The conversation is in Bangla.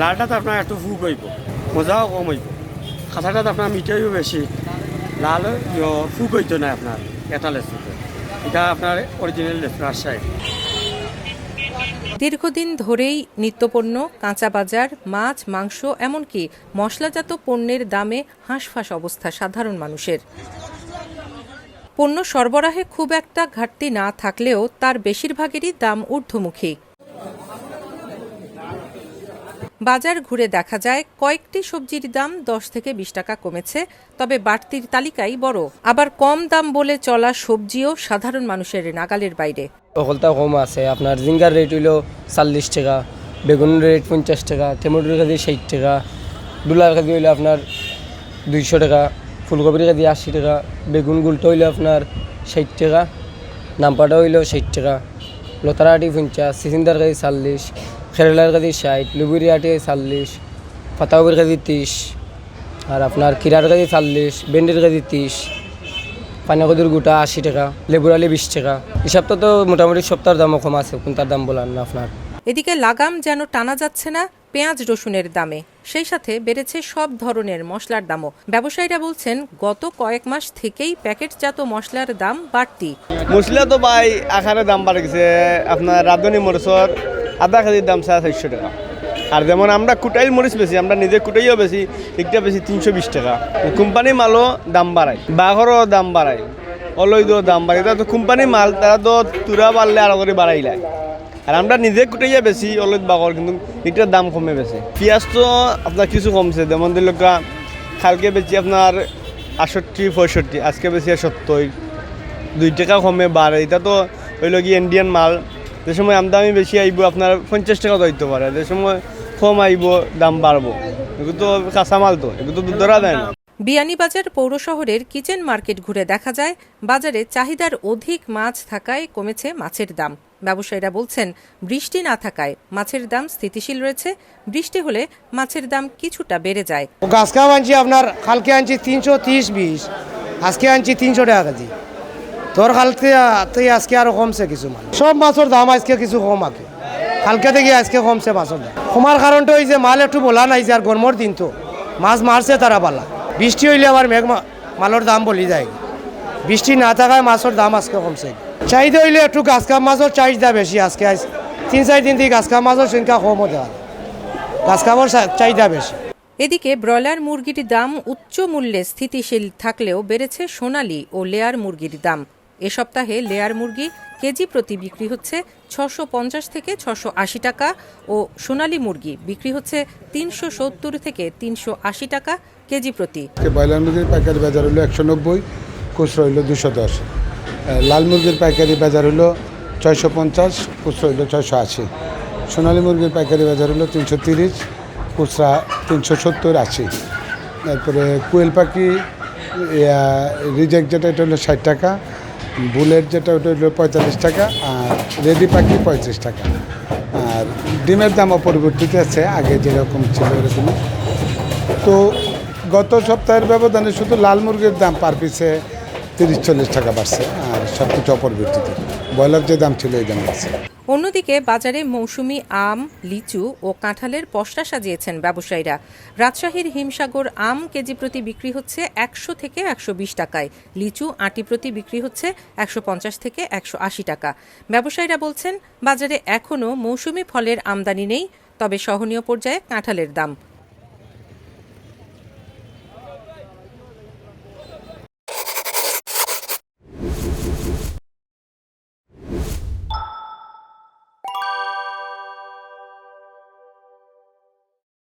লালটা তো আপনার একটু ফুক হইব মজাও কম হইব তো আপনার মিঠাইও বেশি লাল ফুক হইতো না আপনার এটা লেচুতে এটা আপনার অরিজিনাল লেচু রাজশাহী দীর্ঘদিন ধরেই নিত্যপণ্য, কাঁচা বাজার মাছ, মাংস, এমনকি মশলাজাত পণ্যের দামে হাঁসফাঁস অবস্থা সাধারণ মানুষের। পণ্য সরবরাহে খুব একটা ঘাটতি না থাকলেও তার বেশিরভাগেরই দাম ঊর্ধ্বমুখী। বাজার ঘুরে দেখা যায়, কয়েকটি সবজির দাম দশ থেকে বিশ টাকা কমেছে, তবে বাড়তির তালিকাই বড়। আবার কম দাম বলে চলা সবজিও সাধারণ মানুষের নাগালের বাইরে। কম আছে। আপনার জিঙ্গার রেট হইল চল্লিশ টাকা, বেগুনের রেট পঞ্চাশ টাকা, টমেটোর কেজি ষাট টাকা ডুলার কেজি হইল আপনার দুইশো টাকা, ফুলকপির কেজি আশি টাকা, বেগুন গুলটা হইল আপনার ষাট টাকা, নাম্পাটা হইল ষাট টাকা লতারাটি পঞ্চাশ, সিসিন্দার কেজি চল্লিশ কেরালার কেজি ষাট লুবুরি আটি চল্লিশ পাতাকপির কেজি ত্রিশ আর আপনার কিরার কেজি চাল্লিশ ভেন্ডির কেজি ত্রিশ পানিকদুর গোটা আশি টাকা লেবুর আলি বিশ টাকা। হিসাবটা তো মোটামুটি সপ্তাহের দামও কম আছে কোনটার দাম বলার না আপনার। এদিকে লাগাম যেন টানা যাচ্ছে না পেঁয়াজ রসুনের দামে। সেই সাথে বেড়েছে সব ধরনের মশলার দামও। ব্যবসায়ীরা বলছেন গত কয়েক মাস থেকেই প্যাকেটজাত মশলার দাম বাড়তি। মশলা তো ভাই আখারে দাম বাড়ে গেছে। আপনার রাঁধুনি মরিচর আধা কেজির দাম সাড়ে চারশো টাকা। আর যেমন আমরা কুটাইল মরিচ বেশি আমরা নিজে কুটাইও বেশি একটা বেশি তিনশো বিশ টাকা। কোম্পানি মালও দাম বাড়ায়, বাঘরও দাম বাড়ায়, অলৈদও দাম বাড়ায়। এটা তো কোম্পানি মাল, তারা তো তুরা বাড়লে আরও করে বাড়াই লাগে আর আমরা নিজে কুটাইয়া বেশি অলৈদ বাঘর, কিন্তু এটার দাম কমে বেশি পেঁয়াজ তো আপনার কিছু কমছে, যেমন দিল কালকে বেশি আপনার আষট্টি পঁয়ষট্টি, আজকে বেশি সত্তর, দুই টাকা কমে বাড়ে। এটা তো হইল কি ইন্ডিয়ান মাল। যে সময় আমদামি বেশি আইব আপনার পঞ্চাশ টাকা হইতে পারে যে সময় কম আইব দাম বাড়বো। এগুলো তো কাঁচা মাল তো এগুলো তো ধরা দেয় না। বিয়ানীবাজার পৌর শহরের কিচেন মার্কেট ঘুরে দেখা যায় বাজারে চাহিদার অধিক মাছ থাকায় কমেছে মাছের দাম। ব্যবসায়ীরা বলছেন বৃষ্টি না থাকায় মাছের দাম স্থিতিশীল রয়েছে বৃষ্টি হলে মাছের দাম কিছুটা বেড়ে যায়। গাছ কাপ আনছি আপনার কালকে আনছি তিনশো তিরিশ বিশ আজকে আনছি তিনশো টাকা কেজি। তোর কালকে তুই আজকে আরও কমছে কিছু মাল সব মাছের দাম আজকে কিছু কম আগে কালকে থেকে আজকে কমছে মাছের দাম। কমার কারণটা ওই যে মাল একটু বলা নাই যে আর গরমর দিন তো মাছ মারছে তারা পালা। বৃষ্টি হইলে আবার মেঘ মালের দাম বলি যায়। বৃষ্টি না থাকায় মাছের দাম আজকে কমছে। চাহিদা হইলে একটু গাছ কাপ মাছের চাহিদা বেশি আজকে। আজ তিন চার দিন থেকে গাছ কাপ মাছের সংখ্যা কমও দেওয়া গাছ কাপড় চাহিদা বেশি এদিকে ব্রয়লার মুরগির দাম উচ্চ মূল্যে স্থিতিশীল থাকলেও বেড়েছে সোনালী ও লেয়ার মুরগির দাম। এ সপ্তাহে লেয়ার মুরগি কেজি প্রতি বিক্রি হচ্ছে ছশো পঞ্চাশ থেকে ছশো আশি টাকা ও সোনালী মুরগি বিক্রি হচ্ছে তিনশো সত্তর থেকে তিনশো আশি টাকা কেজি প্রতি। ব্রয়লার মুরগির পাইকারি বাজার হলো একশো নব্বই, খুচরো হইল দুশো দশ। লাল মুরগির পাইকারি বাজার হলো ছয়শো পঞ্চাশ, খুচরো হইল ছয়শো আশি। সোনালী মুরগির পাইকারি বাজার হলো তিনশো তিরিশ, খুচরা তিনশো সত্তর আশি। তারপরে কোয়েল পাখি রিজেক্ট যেটা, এটা হলো ষাট টাকা। বুলেট যেটা, ওটা হলো পঁয়তাল্লিশ টাকা আর রেডি পাখি পঁয়ত্রিশ টাকা। আর ডিমের দামও পরিবর্তিত আছে, আগে যেরকম ছিল এরকম তো গত সপ্তাহের ব্যবধানে শুধু লাল মুরগির দাম পার পিসে তিরিশ, চল্লিশ টাকা বাড়ছে, আর সব কিছু অপরিবর্তিত। ব্রয়লার যে দাম ছিল, এই দাম বাড়ছে। অন্যদিকে বাজারে মৌসুমি আম, লিচু ও কাঁঠালের পশরা সাজিয়েছেন ব্যবসায়ীরা। রাজশাহীর হিমসাগর আম কেজি প্রতি বিক্রি হচ্ছে একশো থেকে একশো বিশ টাকায়। লিচু আটি প্রতি বিক্রি হচ্ছে একশো পঞ্চাশ থেকে একশো আশি টাকা। ব্যবসায়ীরা বলছেন, বাজারে এখনও মৌসুমি ফলের আমদানি নেই, তবে সহনীয় পর্যায়ে কাঁঠালের দাম।